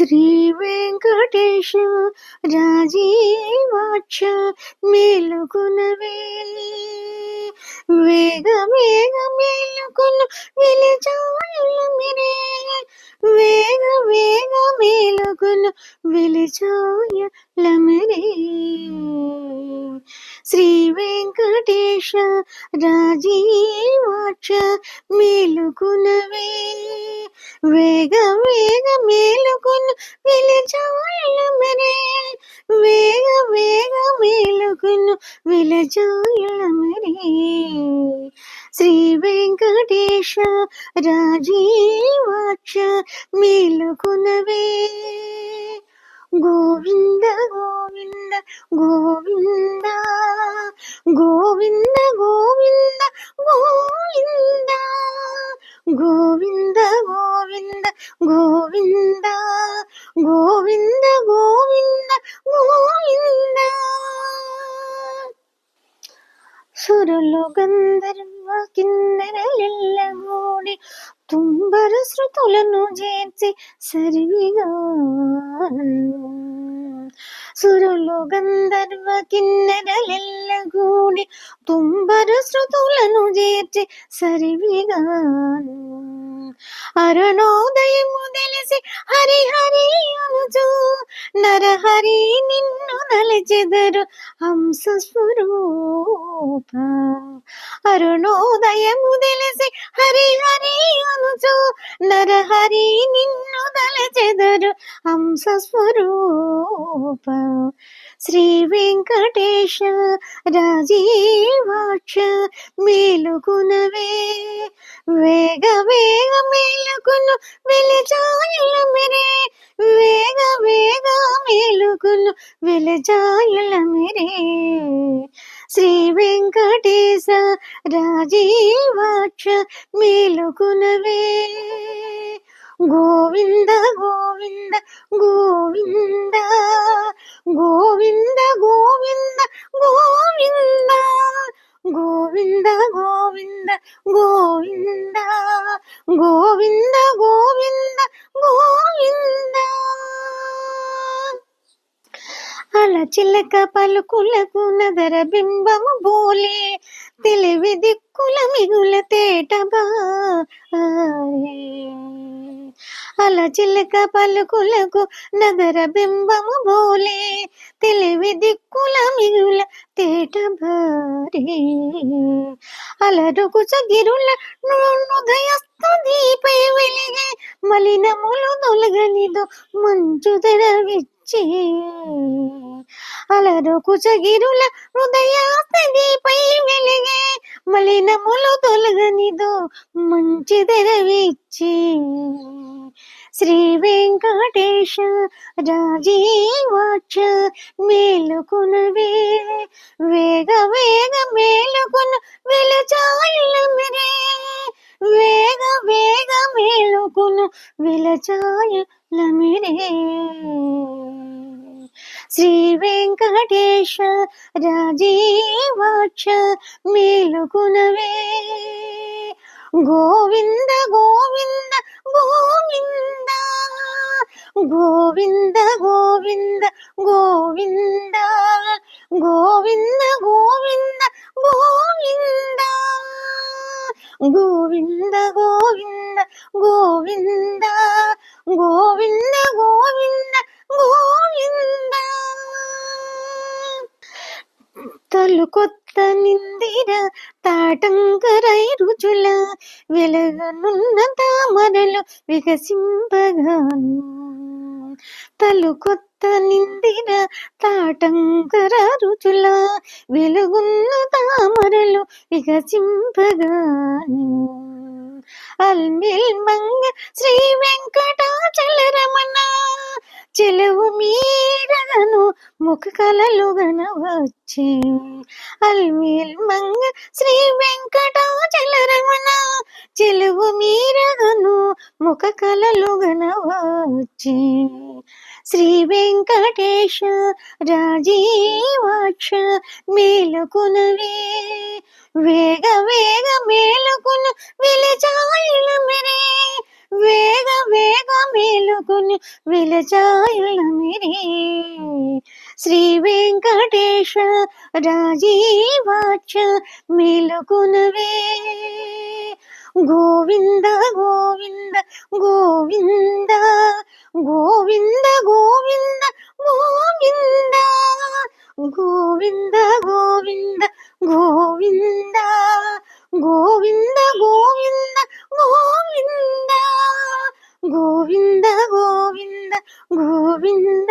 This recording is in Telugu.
శ్రీ వెంకటేశ రాజీవాక్ష మేలుకునవే వేగ వేగ మేలుకును వెలిచాయుల మిరే. వేగ వేగ మేలుకును వెలిచాయుల మిరే. శ్రీ వెంకటేశ రాజీవాక్ష మేలుకునవే. వేగ వేగ మేలుకును వెలిచాయుల వేగ వేగ మేలుకును వెలిచాయుల శ్రీ వెంకటేశ రాజీవాక్ష మేలుకునవే. గోవింద గోవింద గోవింద గోవింద గోవింద గోవింద గోవింద గోవింద గోవింద గోవింద గోవింద గోవింద సురులు గంధర్వ కిన్నెరలెల్లగూడి తుంబర శృతులను చేర్చి సరివిగా సురులు గంధర్వ కిన్నెరలెల్లగూడి తుంబర శృతులను చేర్చి సరివిగా అరుణోదయము తెలిసి హరి హరి అనుచు నరహరి నిన్ను నలిచెదరు హంస స్వరూప అరుణోదయము తెలిసి హరి హరి అనుచు. నరహరి నిన్ను తలచెదరు హంస స్వరూప. శ్రీ వెంకటేశ రాజీవాక్ష మేలుకునవే. వేగ వేగ మేలుకును వెలిచాయుల మిరే. వేగ వేగ మేలుకును వెలిచాయుల మిరే. శ్రీ వెంకటేశ రాజీవాక్ష మేలుకునవే. గోవింద గోవింద గోవింద. చిలక పలుకులకు నదర బింబము బోలే. తెలివి దిక్కుల మిగుల తేట అల చిలక పలుకులకు నగర బింబము బోలే. తెలివి దిక్కుల మిగుల తేట భారీ అలరుకు చగిరుల హృదయస్థ దీపై వెలిగే. మలినములు తొలగనిదు మంచు తెరవిచ్చే అలరుకు చగిరుల హృదయ దీపై వెలిగే మలినములు తొలగనిదో మంచి తెరవిచ్చి శ్రీ వెంకటేశ రాజీవాక్ష మేలుకునవే. వేగ వేగ మేలుకును వెలచాయుల మిరే వేగ వేగ మేలుకును వెలచాయుల మిరే శ్రీ వెంకటేశ రాజీవాక్ష మేలుకునవే గోవింద గోవింద గోవింద గోవింద గోవింద గోవింద గోవింద గోవింద గోవింద గోవింద గోవింద గోవింద గోవింద గోవింద గోవింద తలు కొత్త నిందిర తాటంకరై రుచుల వెలగనున్న తామరలు వికసింపగాను తలు కొత్త నిందిన తాటంకర రుచుల వెలుగున్న తామరలు వికసింపగాను ముఖ కలలు గనవచ్చే అల్మిల్ మంగ శ్రీ వెంకటాచలరమణ చెలువు మీరగను ముఖ కలలు గనవచ్చే శ్రీ వెంకటేశ రాజీవాక్ష మేలుకునవే. వేగ వేగ మేలుకును వెలిచాయిల మెరే మేలుకుని విలచాయుల మిరి. శ్రీ వెంకటేశ రాజీవాచ మేలుకునవే. గోవింద గోవింద గోవింద గోవింద గోవింద గోవింద గోవింద గోవింద ഗോവിന്ദ ഗോവിന്ദ ഗോവിന്ദ